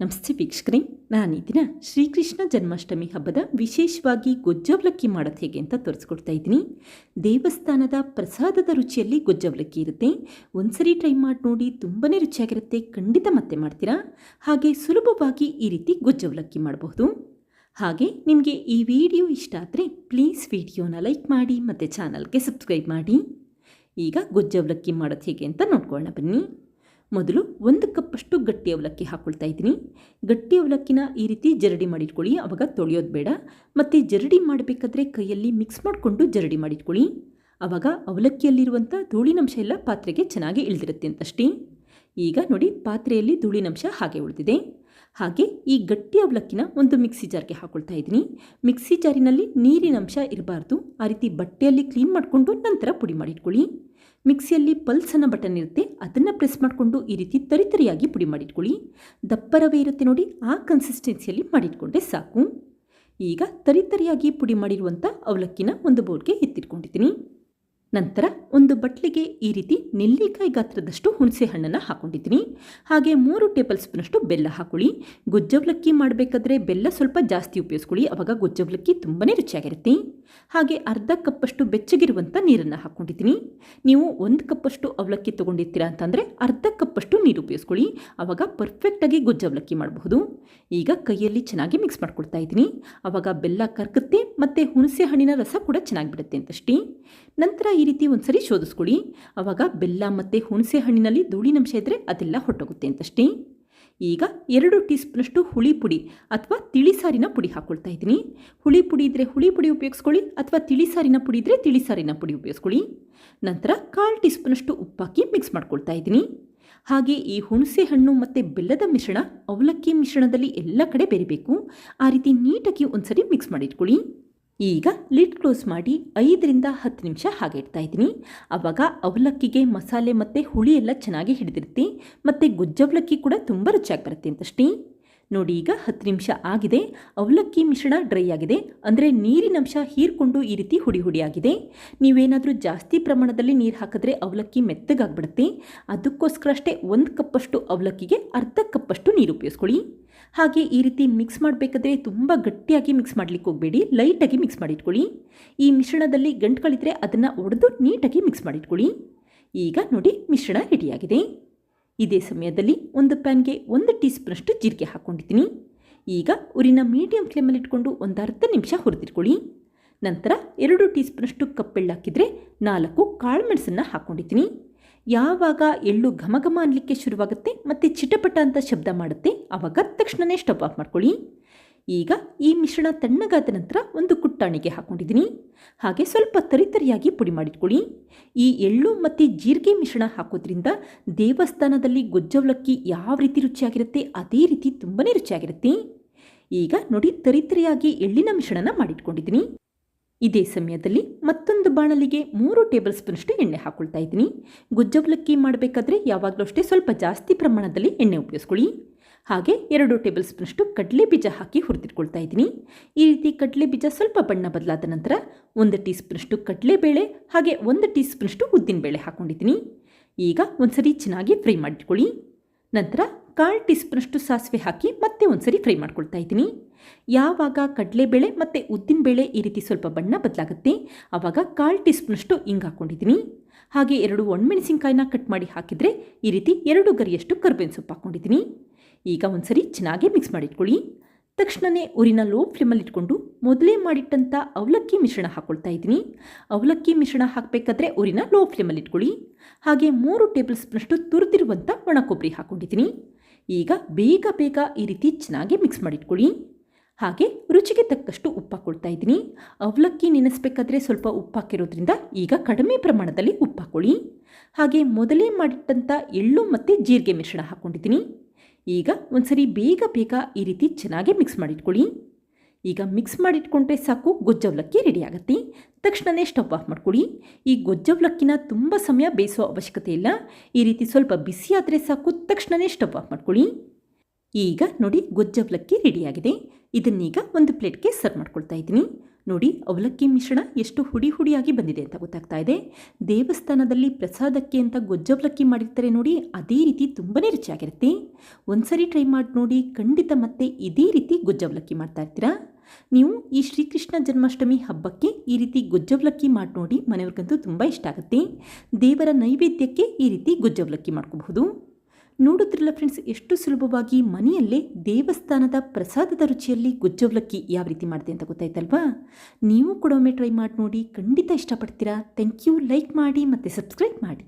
ನಮಸ್ತೆ ವೀಕ್ಷಕರೇ, ನಾನು ಈ ಶ್ರೀಕೃಷ್ಣ ಜನ್ಮಾಷ್ಟಮಿ ಹಬ್ಬದ ವಿಶೇಷವಾಗಿ ಗೊಜ್ಜವಲಕ್ಕಿ ಮಾಡೋದು ಹೇಗೆ ಅಂತ ತೋರಿಸ್ಕೊಡ್ತಾ ಇದ್ದೀನಿ. ದೇವಸ್ಥಾನದ ಪ್ರಸಾದದ ರುಚಿಯಲ್ಲಿ ಗೊಜ್ಜವಲಕ್ಕಿ ಇರುತ್ತೆ. ಒಂದ್ಸರಿ ಟ್ರೈ ಮಾಡಿ ನೋಡಿ ತುಂಬಾ ರುಚಿಯಾಗಿರುತ್ತೆ. ಖಂಡಿತ ಮತ್ತೆ ಮಾಡ್ತೀರಾ? ಹಾಗೆ ಸುಲಭವಾಗಿ ಈ ರೀತಿ ಗೊಜ್ಜವಲಕ್ಕಿ ಮಾಡಬಹುದು. ಹಾಗೆ ನಿಮಗೆ ಈ ವಿಡಿಯೋ ಇಷ್ಟ ಆದರೆ ಪ್ಲೀಸ್ ವಿಡಿಯೋನ ಲೈಕ್ ಮಾಡಿ ಮತ್ತು ಚಾನಲ್ಗೆ ಸಬ್ಸ್ಕ್ರೈಬ್ ಮಾಡಿ. ಈಗ ಗೊಜ್ಜವಲಕ್ಕಿ ಮಾಡೋದು ಹೇಗೆ ಅಂತ ನೋಡ್ಕೊಳ್ಳೋಣ ಬನ್ನಿ. ಮೊದಲು ಒಂದು ಕಪ್ಪಷ್ಟು ಗಟ್ಟಿ ಅವಲಕ್ಕಿ ಹಾಕ್ಕೊಳ್ತಾ ಇದ್ದೀನಿ. ಗಟ್ಟಿ ಅವಲಕ್ಕಿನ ಈ ರೀತಿ ಜರಡಿ ಮಾಡಿಟ್ಕೊಳ್ಳಿ, ಅವಾಗ ತೊಳೆಯೋದು ಬೇಡ. ಮತ್ತು ಜರಡಿ ಮಾಡಬೇಕಾದ್ರೆ ಕೈಯಲ್ಲಿ ಮಿಕ್ಸ್ ಮಾಡಿಕೊಂಡು ಜರಡಿ ಮಾಡಿಟ್ಕೊಳ್ಳಿ. ಆವಾಗ ಅವಲಕ್ಕಿಯಲ್ಲಿರುವಂಥ ಧೂಳಿನಂಶ ಎಲ್ಲ ಪಾತ್ರೆಗೆ ಚೆನ್ನಾಗಿ ಇಳಿದಿರುತ್ತೆ ಅಂತಷ್ಟೇ. ಈಗ ನೋಡಿ ಪಾತ್ರೆಯಲ್ಲಿ ಧೂಳಿನಂಶ ಹಾಗೆ ಉಳಿದಿದೆ. ಹಾಗೆ ಈ ಗಟ್ಟಿ ಅವಲಕ್ಕಿನ ಒಂದು ಮಿಕ್ಸಿ ಜಾರ್ಗೆ ಹಾಕೊಳ್ತಾ ಇದ್ದೀನಿ. ಮಿಕ್ಸಿ ಜಾರಿನಲ್ಲಿ ನೀರಿನ ಅಂಶ ಇರಬಾರ್ದು. ಆ ರೀತಿ ಬಟ್ಟೆಯಲ್ಲಿ ಕ್ಲೀನ್ ಮಾಡಿಕೊಂಡು ನಂತರ ಪುಡಿ ಮಾಡಿಟ್ಕೊಳ್ಳಿ. ಮಿಕ್ಸಿಯಲ್ಲಿ ಪಲ್ಸ್ ಅನ್ನೋ ಬಟನ್ ಇರುತ್ತೆ, ಅದನ್ನು ಪ್ರೆಸ್ ಮಾಡಿಕೊಂಡು ಈ ರೀತಿ ತರಿತರಿಯಾಗಿ ಪುಡಿ ಮಾಡಿಟ್ಕೊಳ್ಳಿ. ದಪ್ಪರವೇ ಇರುತ್ತೆ ನೋಡಿ, ಆ ಕನ್ಸಿಸ್ಟೆನ್ಸಿಯಲ್ಲಿ ಮಾಡಿಟ್ಕೊಂಡೆ ಸಾಕು. ಈಗ ತರಿತರಿಯಾಗಿ ಪುಡಿ ಮಾಡಿರುವಂಥ ಅವಲಕ್ಕಿನ ಒಂದು ಬೌಲ್ಗೆ ಎತ್ತಿಟ್ಕೊಂಡಿದ್ದೀನಿ. ನಂತರ ಒಂದು ಬಟ್ಲಿಗೆ ಈ ರೀತಿ ನೆಲ್ಲಿಕಾಯಿ ಗಾತ್ರದಷ್ಟು ಹುಣಸೆ ಹಣ್ಣನ್ನು ಹಾಕೊಂಡಿದ್ದೀನಿ. ಹಾಗೆ ಮೂರು ಟೇಬಲ್ ಸ್ಪೂನಷ್ಟು ಬೆಲ್ಲ ಹಾಕೊಳ್ಳಿ. ಗೊಜ್ಜವಲಕ್ಕಿ ಮಾಡಬೇಕಾದ್ರೆ ಬೆಲ್ಲ ಸ್ವಲ್ಪ ಜಾಸ್ತಿ ಉಪಯೋಗಿಸ್ಕೊಳ್ಳಿ. ಆವಾಗ ಗೊಜ್ಜವಲಕ್ಕಿ ತುಂಬನೇ ರುಚಿಯಾಗಿರುತ್ತೆ. ಹಾಗೆ ಅರ್ಧ ಕಪ್ಪಷ್ಟು ಬೆಚ್ಚಗಿರುವಂಥ ನೀರನ್ನು ಹಾಕ್ಕೊಂಡಿದ್ದೀನಿ ನೀವು ಒಂದು ಕಪ್ಪಷ್ಟು ಅವಲಕ್ಕಿ ತೊಗೊಂಡಿರ್ತೀರಾ ಅಂತಂದರೆ ಅರ್ಧ ಕಪ್ಪಷ್ಟು ನೀರು ಉಪಯೋಗಿಸ್ಕೊಳ್ಳಿ. ಆವಾಗ ಪರ್ಫೆಕ್ಟಾಗಿ ಗೊಜ್ಜವಲಕ್ಕಿ ಮಾಡಬಹುದು. ಈಗ ಕೈಯಲ್ಲಿ ಚೆನ್ನಾಗಿ ಮಿಕ್ಸ್ ಮಾಡ್ಕೊಳ್ತಾ ಇದ್ದೀನಿ. ಆವಾಗ ಬೆಲ್ಲ ಕರ್ಕುತ್ತೆ ಮತ್ತು ಹುಣಸೆ ಹಣ್ಣಿನ ರಸ ಕೂಡ ಚೆನ್ನಾಗಿ ಬಿಡುತ್ತೆ ಅಂತಷ್ಟೇ. ನಂತರ ಈ ರೀತಿ ಒಂದ್ಸರಿ ಶೋಧಿಸ್ಕೊಳ್ಳಿ. ಆವಾಗ ಬೆಲ್ಲ ಮತ್ತು ಹುಣಸೆ ಹಣ್ಣಿನಲ್ಲಿ ಧೂಳಿನಂಶ ಇದ್ದರೆ ಅದೆಲ್ಲ ಹೊಟ್ಟೋಗುತ್ತೆ ಅಂತಷ್ಟೇ. ಈಗ ಎರಡು ಟೀ ಸ್ಪೂನಷ್ಟು ಹುಳಿ ಪುಡಿ ಅಥವಾ ತಿಳಿಸಾರಿನ ಪುಡಿ ಹಾಕ್ಕೊಳ್ತಾ ಇದ್ದೀನಿ. ಹುಳಿ ಪುಡಿ ಇದ್ದರೆ ಹುಳಿ ಪುಡಿ ಉಪಯೋಗಿಸ್ಕೊಳ್ಳಿ ಅಥವಾ ತಿಳಿಸಾರಿನ ಪುಡಿ ಇದ್ದರೆ ತಿಳಿಸಾರಿನ ಪುಡಿ ಉಪಯೋಗಿಸ್ಕೊಳ್ಳಿ. ನಂತರ ಕಾಲು ಟೀ ಸ್ಪೂನಷ್ಟು ಉಪ್ಪಾಕಿ ಮಿಕ್ಸ್ ಮಾಡ್ಕೊಳ್ತಾ ಇದ್ದೀನಿ. ಹಾಗೆ ಈ ಹುಣಸೆ ಹಣ್ಣು ಮತ್ತು ಬೆಲ್ಲದ ಮಿಶ್ರಣ ಅವಲಕ್ಕಿ ಮಿಶ್ರಣದಲ್ಲಿ ಎಲ್ಲ ಕಡೆ ಬೆರಿಬೇಕು. ಆ ರೀತಿ ನೀಟಾಗಿ ಒಂದ್ಸರಿ ಮಿಕ್ಸ್ ಮಾಡಿಟ್ಕೊಳ್ಳಿ. ಈಗ ಲಿಡ್ ಕ್ಲೋಸ್ ಮಾಡಿ ಐದರಿಂದ ಹತ್ತು ನಿಮಿಷ ಹಾಗೆ ಇಡ್ತಾ ಇದ್ದೀನಿ. ಆವಾಗ ಅವಲಕ್ಕಿಗೆ ಮಸಾಲೆ ಮತ್ತು ಹುಳಿ ಎಲ್ಲ ಚೆನ್ನಾಗಿ ಹಿಡಿದಿರುತ್ತೆ. ಮತ್ತು ಗುಜ್ಜವಲಕ್ಕಿ ಕೂಡ ತುಂಬ ರುಚಿಯಾಗಿ ಬರುತ್ತೆ ಅಂತಷ್ಟೇ. ನೋಡಿ ಈಗ ಹತ್ತು ನಿಮಿಷ ಆಗಿದೆ. ಅವಲಕ್ಕಿ ಮಿಶ್ರಣ ಡ್ರೈ ಆಗಿದೆ. ಅಂದರೆ ನೀರಿನಂಶ ಹೀರ್ಕೊಂಡು ಈ ರೀತಿ ಹುಡಿ ಹುಡಿಯಾಗಿದೆ. ನೀವೇನಾದರೂ ಜಾಸ್ತಿ ಪ್ರಮಾಣದಲ್ಲಿ ನೀರು ಹಾಕಿದ್ರೆ ಅವಲಕ್ಕಿ ಮೆತ್ತಗಾಗ್ಬಿಡುತ್ತೆ. ಅದಕ್ಕೋಸ್ಕರ ಅಷ್ಟೇ ಒಂದು ಕಪ್ಪಷ್ಟು ಅವಲಕ್ಕಿಗೆ ಅರ್ಧ ಕಪ್ಪಷ್ಟು ನೀರು ಉಪಯೋಗಿಸ್ಕೊಳ್ಳಿ. ಹಾಗೆ ಈ ರೀತಿ ಮಿಕ್ಸ್ ಮಾಡಬೇಕಾದ್ರೆ ತುಂಬ ಗಟ್ಟಿಯಾಗಿ ಮಿಕ್ಸ್ ಮಾಡಲಿಕ್ಕೆ ಹೋಗಬೇಡಿ. ಲೈಟಾಗಿ ಮಿಕ್ಸ್ ಮಾಡಿಟ್ಕೊಳ್ಳಿ. ಈ ಮಿಶ್ರಣದಲ್ಲಿ ಗಂಟುಗಳಿದ್ರೆ ಅದನ್ನು ಒಡೆದು ನೀಟಾಗಿ ಮಿಕ್ಸ್ ಮಾಡಿಟ್ಕೊಳ್ಳಿ. ಈಗ ನೋಡಿ ಮಿಶ್ರಣ ರೆಡಿಯಾಗಿದೆ ಇದೇ ಸಮಯದಲ್ಲಿ ಒಂದು ಪ್ಯಾನ್ಗೆ ಒಂದು ಟೀ ಸ್ಪೂನಷ್ಟು ಜೀರಿಗೆ ಹಾಕ್ಕೊಂಡಿದ್ದೀನಿ. ಈಗ ಉರಿನ ಮೀಡಿಯಂ ಫ್ಲೇಮಲ್ಲಿ ಇಟ್ಕೊಂಡು ಒಂದು ಅರ್ಧ ನಿಮಿಷ ಹುರಿದಿಟ್ಕೊಳ್ಳಿ. ನಂತರ ಎರಡು ಟೀ ಸ್ಪೂನಷ್ಟು ಕಪ್ಪೆಳ್ಳು ಹಾಕಿದರೆ ನಾಲ್ಕು ಕಾಳು ಮೆಣಸನ್ನು ಹಾಕ್ಕೊಂಡಿದ್ದೀನಿ. ಯಾವಾಗ ಎಳ್ಳು ಘಮ ಘಮ ಅನ್ನಲಿಕ್ಕೆ ಶುರುವಾಗುತ್ತೆ ಮತ್ತು ಚಿಟಪಟ ಅಂತ ಶಬ್ದ ಮಾಡುತ್ತೆ ಆವಾಗ ತಕ್ಷಣವೇ ಸ್ಟವ್ ಆಫ್ ಮಾಡ್ಕೊಳ್ಳಿ. ಈಗ ಈ ಮಿಶ್ರಣ ತಣ್ಣಗಾದ ನಂತರ ಒಂದು ಕುಟ್ಟಾಣಿಗೆ ಹಾಕ್ಕೊಂಡಿದ್ದೀನಿ ಹಾಗೆ ಸ್ವಲ್ಪ ತರಿತರಿಯಾಗಿ ಪುಡಿ ಮಾಡಿಟ್ಕೊಳ್ಳಿ. ಈ ಎಳ್ಳು ಮತ್ತು ಜೀರಿಗೆ ಮಿಶ್ರಣ ಹಾಕೋದ್ರಿಂದ ದೇವಸ್ಥಾನದಲ್ಲಿ ಗೊಜ್ಜವಲಕ್ಕಿ ಯಾವ ರೀತಿ ರುಚಿಯಾಗಿರುತ್ತೆ ಅದೇ ರೀತಿ ತುಂಬಾ ರುಚಿಯಾಗಿರುತ್ತೆ. ಈಗ ನೋಡಿ ತರಿತರಿಯಾಗಿ ಎಳ್ಳಿನ ಮಿಶ್ರಣನ ಮಾಡಿಟ್ಕೊಂಡಿದ್ದೀನಿ. ಇದೇ ಸಮಯದಲ್ಲಿ ಮತ್ತೊಂದು ಬಾಣಲಿಗೆ ಮೂರು ಟೇಬಲ್ ಸ್ಪೂನಷ್ಟು ಎಣ್ಣೆ ಹಾಕ್ಕೊಳ್ತಾ ಇದ್ದೀನಿ. ಗುಜ್ಜವಲಕ್ಕಿ ಮಾಡಬೇಕಾದ್ರೆ ಯಾವಾಗಲೂ ಅಷ್ಟೇ ಸ್ವಲ್ಪ ಜಾಸ್ತಿ ಪ್ರಮಾಣದಲ್ಲಿ ಎಣ್ಣೆ ಉಪಯೋಗಿಸ್ಕೊಳ್ಳಿ. ಹಾಗೆ ಎರಡು ಟೇಬಲ್ ಸ್ಪೂನಷ್ಟು ಕಡಲೆ ಬೀಜ ಹಾಕಿ ಹುರಿದಿಟ್ಕೊಳ್ತಾ ಇದ್ದೀನಿ. ಈ ರೀತಿ ಕಡಲೆ ಬೀಜ ಸ್ವಲ್ಪ ಬಣ್ಣ ಬದಲಾದ ನಂತರ ಒಂದು ಟೀ ಸ್ಪೂನಷ್ಟು ಕಡಲೆಬೇಳೆ ಹಾಗೆ ಒಂದು ಟೀ ಸ್ಪೂನಷ್ಟು ಉದ್ದಿನಬೇಳೆ ಹಾಕ್ಕೊಂಡಿದ್ದೀನಿ ಈಗ ಒಂದ್ಸರಿ ಚೆನ್ನಾಗಿ ಫ್ರೈ ಮಾಡಿಟ್ಕೊಳ್ಳಿ. ನಂತರ ಕಾಲು ಟೀ ಸ್ಪೂನಷ್ಟು ಸಾಸಿವೆ ಹಾಕಿ ಮತ್ತೆ ಒಂದ್ಸರಿ ಫ್ರೈ ಮಾಡ್ಕೊಳ್ತಾ ಇದ್ದೀನಿ. ಯಾವಾಗ ಕಡಲೆಬೇಳೆ ಮತ್ತು ಉದ್ದಿನಬೇಳೆ ಈ ರೀತಿ ಸ್ವಲ್ಪ ಬಣ್ಣ ಬದಲಾಗುತ್ತೆ ಆವಾಗ ಕಾಲು ಟೀ ಸ್ಪೂನಷ್ಟು ಹಿಂಗೆ ಹಾಕ್ಕೊಂಡಿದ್ದೀನಿ ಹಾಗೆ ಎರಡು ಒಣಮೆಣಸಿನ್ಕಾಯಿನ ಕಟ್ ಮಾಡಿ ಹಾಕಿದರೆ ಈ ರೀತಿ ಎರಡು ಗರಿಯಷ್ಟು ಕರ್ಬೇವಿನ ಸೊಪ್ಪು ಹಾಕ್ಕೊಂಡಿದ್ದೀನಿ ಈಗ ಒಂದ್ಸರಿ ಚೆನ್ನಾಗಿ ಮಿಕ್ಸ್ ಮಾಡಿಟ್ಕೊಳ್ಳಿ. ತಕ್ಷಣವೇ ಊರಿನ ಲೋ ಫ್ಲೇಮಲ್ಲಿ ಇಟ್ಕೊಂಡು ಮೊದಲೇ ಮಾಡಿಟ್ಟಂಥ ಅವಲಕ್ಕಿ ಮಿಶ್ರಣ ಹಾಕ್ಕೊಳ್ತಾ ಇದ್ದೀನಿ. ಅವಲಕ್ಕಿ ಮಿಶ್ರಣ ಹಾಕಬೇಕಾದ್ರೆ ಉರಿನ ಲೋ ಫ್ಲೇಮಲ್ಲಿ ಇಟ್ಕೊಳ್ಳಿ. ಹಾಗೆ ಮೂರು ಟೇಬಲ್ ಸ್ಪೂನಷ್ಟು ತುರಿದಿರುವಂಥ ಒಣ ಕೊಬ್ಬರಿ ಹಾಕ್ಕೊಂಡಿದ್ದೀನಿ ಈಗ ಬೇಗ ಬೇಗ ಈ ರೀತಿ ಚೆನ್ನಾಗಿ ಮಿಕ್ಸ್ ಮಾಡಿಟ್ಕೊಳ್ಳಿ. ಹಾಗೆ ರುಚಿಗೆ ತಕ್ಕಷ್ಟು ಉಪ್ಪು ಹಾಕ್ಕೊಳ್ತಾ ಇದ್ದೀನಿ. ಅವಲಕ್ಕಿ ನೆನೆಸ್ಬೇಕಾದ್ರೆ ಸ್ವಲ್ಪ ಉಪ್ಪು ಹಾಕಿರೋದ್ರಿಂದ ಈಗ ಕಡಿಮೆ ಪ್ರಮಾಣದಲ್ಲಿ ಉಪ್ಪು ಹಾಕ್ಕೊಳ್ಳಿ ಹಾಗೆ ಮೊದಲೇ ಮಾಡಿಟ್ಟಂಥ ಎಳ್ಳು ಮತ್ತು ಜೀರಿಗೆ ಮಿಶ್ರಣ ಹಾಕ್ಕೊಂಡಿದ್ದೀನಿ ಈಗ ಒಂದ್ಸರಿ ಬೇಗ ಬೇಗ ಈ ರೀತಿ ಚೆನ್ನಾಗಿ ಮಿಕ್ಸ್ ಮಾಡಿಟ್ಕೊಳ್ಳಿ. ಈಗ ಮಿಕ್ಸ್ ಮಾಡಿಟ್ಕೊಂಡ್ರೆ ಸಾಕು, ಗೊಜ್ಜವಲಕ್ಕಿ ರೆಡಿ ಆಗುತ್ತೆ. ತಕ್ಷಣವೇ ಸ್ಟವ್ ಆಫ್ ಮಾಡ್ಕೊಳ್ಳಿ. ಈ ಗೊಜ್ಜವಲಕ್ಕಿನ ತುಂಬ ಸಮಯ ಬೇಯಿಸೋ ಅವಶ್ಯಕತೆ ಇಲ್ಲ. ಈ ರೀತಿ ಸ್ವಲ್ಪ ಬಿಸಿ ಆದರೆ ಸಾಕು ತಕ್ಷಣವೇ ಸ್ಟವ್ ಆಫ್ ಮಾಡ್ಕೊಳ್ಳಿ. ಈಗ ನೋಡಿ ಗೊಜ್ಜು ಅವಲಕ್ಕಿ ರೆಡಿಯಾಗಿದೆ. ಇದನ್ನೀಗ ಒಂದು ಪ್ಲೇಟ್ಗೆ ಸರ್ವ್ ಮಾಡ್ಕೊಳ್ತಾ ಇದ್ದೀನಿ. ನೋಡಿ ಅವಲಕ್ಕಿ ಮಿಶ್ರಣ ಎಷ್ಟು ಹುಡಿ ಹುಡಿಯಾಗಿ ಬಂದಿದೆ ಅಂತ ಗೊತ್ತಾಗ್ತಾ ಇದೆ. ದೇವಸ್ಥಾನದಲ್ಲಿ ಪ್ರಸಾದಕ್ಕೆ ಅಂತ ಗೊಜ್ಜವಲಕ್ಕಿ ಮಾಡಿರ್ತಾರೆ ನೋಡಿ, ಅದೇ ರೀತಿ ತುಂಬಾ ರುಚಿಯಾಗಿರುತ್ತೆ. ಒಂದ್ಸರಿ ಟ್ರೈ ಮಾಡಿ ನೋಡಿ, ಖಂಡಿತ ಮತ್ತೆ ಇದೇ ರೀತಿ ಗೊಜ್ಜವಲಕ್ಕಿ ಮಾಡ್ತಾ ಇರ್ತೀರಾ? ನೀವು ಈ ಶ್ರೀಕೃಷ್ಣ ಜನ್ಮಾಷ್ಟಮಿ ಹಬ್ಬಕ್ಕೆ ಈ ರೀತಿ ಗೊಜ್ಜವಲಕ್ಕಿ ಮಾಡಿ ನೋಡಿ ಮನೆಯವ್ರಿಗಂತೂ ತುಂಬ ಇಷ್ಟ ಆಗುತ್ತೆ. ದೇವರ ನೈವೇದ್ಯಕ್ಕೆ ಈ ರೀತಿ ಗೊಜ್ಜವಲಕ್ಕಿ ಮಾಡ್ಕೋಬಹುದು. ನೋಡುತ್ತಿರಲ್ಲ ಫ್ರೆಂಡ್ಸ್ ಎಷ್ಟು ಸುಲಭವಾಗಿ ಮನೆಯಲ್ಲೇ ದೇವಸ್ಥಾನದ ಪ್ರಸಾದದ ರುಚಿಯಲ್ಲಿ ಗುಜ್ಜವಲಕ್ಕಿ ಯಾವ ರೀತಿ ಮಾಡಿದೆ ಅಂತ ಗೊತ್ತಾಯ್ತಲ್ವಾ? ನೀವು ಕೂಡ ಒಮ್ಮೆ ಟ್ರೈ ಮಾಡಿ ನೋಡಿ, ಖಂಡಿತ ಇಷ್ಟಪಡ್ತೀರಾ. ಥ್ಯಾಂಕ್ ಯು ಲೈಕ್ ಮಾಡಿ ಮತ್ತು ಸಬ್ಸ್ಕ್ರೈಬ್ ಮಾಡಿ.